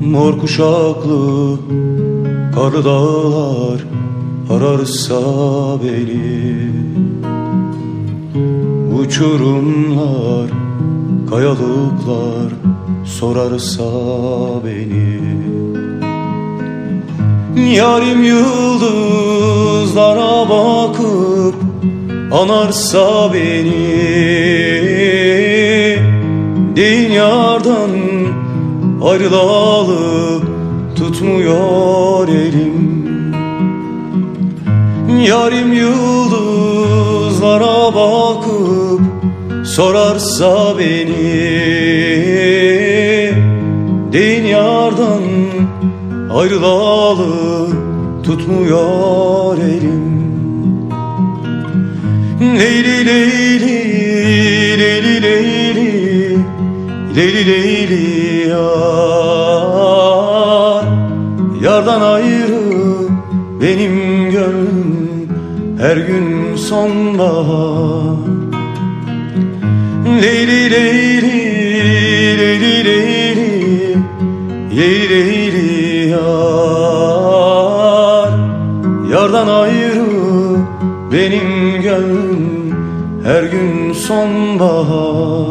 Mor kuşaklı karlı dağlar ararsa beni. Uçurumlar, kayalıklar sorarsa beni. Yarim yıldızlara bakıp anarsa beni. Din yardan ayrılalı tutmuyor elim. Yarim yıldızlara bakıp sorarsa beni Din yardan ayrılalı tutmuyor elim. Leyli leyli leyli Leyli leyli yar. Yardan ayrı benim gönlüm Her gün sonbahar. Leyli leyli leyli leyli Leyli leyli yar. Yardan ayrı benim gönlüm Her gün sonbahar